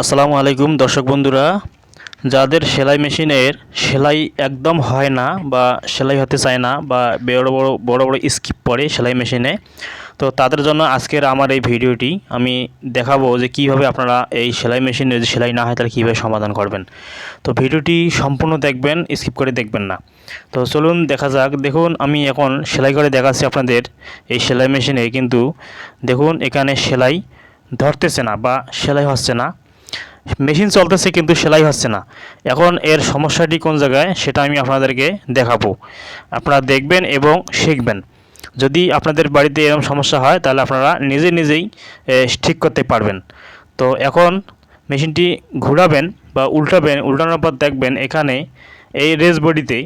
আসসালামু আলাইকুম, দর্শক বন্ধুরা। যাদের সেলাই মেশিনের সেলাই একদম হয় না বা সেলাই হতে চায় না বা বড় বড় বড় বড় স্কিপ পড়ে সেলাই মেশিনে, তো তাদের জন্য আজকের আমার এই ভিডিওটি আমি দেখাবো যে কীভাবে আপনারা এই সেলাই মেশিনে যদি সেলাই না হয়, তাহলে কীভাবে সমাধান করবেন। তো ভিডিওটি সম্পূর্ণ দেখবেন স্কিপ করে দেখবেন না। তো চলুন দেখা যাক। দেখুন, আমি এখন সেলাই করে দেখাচ্ছি আপনাদের এই সেলাই মেশিনে, কিন্তু দেখুন, এখানে সেলাই ধরতেছে না বা সেলাই হচ্ছে না। মেশিন চলতেছে কিন্তু সেলাই হচ্ছে না। এখন এর সমস্যাটি কোন জায়গায় সেটা আমি আপনাদেরকে দেখাবো। আপনারা দেখবেন এবং শিখবেন। যদি আপনাদের বাড়িতে এরকম সমস্যা হয়, তাহলে আপনারা নিজে নিজেই ঠিক করতে পারবেন। তো এখন মেশিনটি ঘোরাবেন বা উল্টাবেন, উল্টানোর পর দেখবেন এখানে এই রেস বডিতে,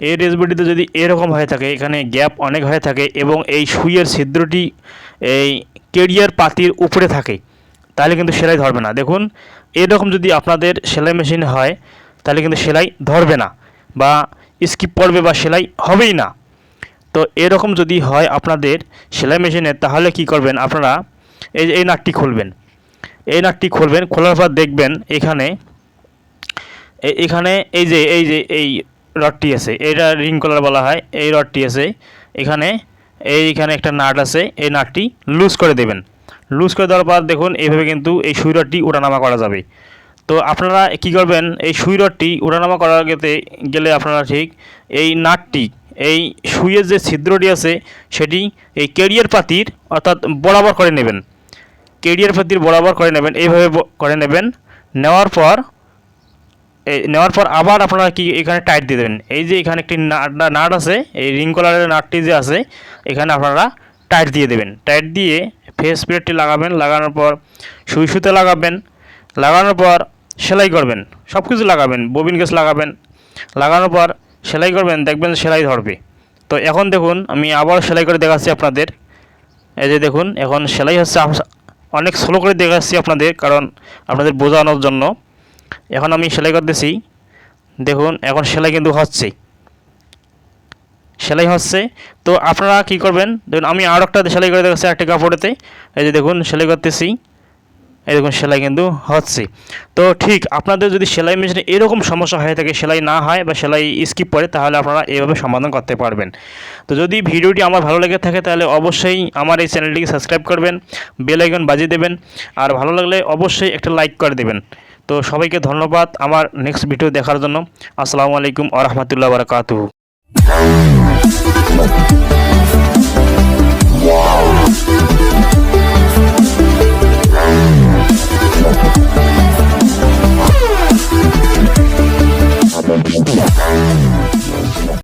এই রেস বডিতে যদি এরকম হয়ে থাকে, এখানে গ্যাপ অনেক হয়ে থাকে এবং এই সুইয়ের ছিদ্রটি, এই কেরিয়ার পাতির উপরে থাকে তাহলে কিন্তু সেলাই ধরবে না। দেখুন, এরকম যদি আপনাদের সেলাই মেশিন হয়, তাহলে কিন্তু সেলাই ধরবে না বা স্কিপ পড়বে বা সেলাই হবেই না। তো এরকম যদি হয় আপনাদের সেলাই মেশিনে তাহলে কি করবেন আপনারা, এই যে এই নাটটি খুলবেন। এই নাটটি খুলবেন, খোলার পর দেখবেন এখানে এখানে এই যে এই যে, এই রডটি আছে, এটা রিং কলার বলা হয়, এই রডটি আছে। এখানে, এইখানে একটা নাট আছে, এই নাটটি লুজ করে দেবেন। লুজ করে দেওয়ার পর দেখুন, এইভাবে কিন্তু এই সুই রডটি ওঠানামা করা যাবে। তো আপনারা কি করবেন, এই সুই রডটি ওঠানামা করার গেতে গেলে আপনারা ঠিক এই নাটটি, এই সুইয়ের যে ছিদ্রটি আছে, সেটি এই কেরিয়ার পাতির অর্থাৎ বরাবর করে নেবেন। কেরিয়ার পাতির বরাবর করে নেবেন, এইভাবে করে নেবেন। নেওয়ার পর নেওয়ার পর আবার আপনারা কি এখানে টাইট দিয়ে দেবেন। এই যে এখানে একটি নাট আছে, এই রিং কলারের নাটটি যে আছে, এখানে আপনারা টাইট দিয়ে দেবেন। টাইট দিয়ে ফেস প্লেটটি লাগাবেন, লাগানোর পর সুই সুতে লাগাবেন, লাগানোর পর সেলাই করবেন সব কিছু লাগাবেন, ববিন গ্যাস লাগাবেন, লাগানোর পর সেলাই করবেন, দেখবেন সেলাই ধরবে। তো এখন দেখুন, আমি আবার সেলাই করে দেখাচ্ছি আপনাদের। এই যে দেখুন, এখন সেলাই হচ্ছে অনেক স্লো করে দেখাচ্ছি আপনাদের, কারণ আপনাদের বোঝানোর জন্য। এখন আমি সেলাই করতেছি। দেখুন, এখন সেলাই কিন্তু হচ্ছে। সেলাই হচ্ছে। তো আপনারা কি করবেন? দেখুন, আমি আর একটা সেলাই করে দেখাচ্ছি, একটা কাপড়েতে। এই যে দেখুন, সেলাই করতেছি। এই দেখুন, সেলাই কিন্তু হচ্ছে। তো ঠিক, আপনাদের যদি সেলাই মেশিনে এরকম সমস্যা হয়ে থাকে, সেলাই না হয় বা সেলাই স্কিপ পড়ে তাহলে আপনারা এভাবে সমাধান করতে পারবেন। তো যদি ভিডিওটি আমার ভালো লেগে থাকে, তাহলে অবশ্যই আমার এই চ্যানেলটিকে সাবস্ক্রাইব করবেন, বেল আইকন বাজিয়ে দেবেন, আর ভালো লাগলে অবশ্যই একটা লাইক করে দেবেন। তো সবাইকে ধন্যবাদ আমার নেক্সট ভিডিও দেখার জন্য। আসসালামু আলাইকুম আ রহমতুল্লাহ বারকাতুহু। Bye.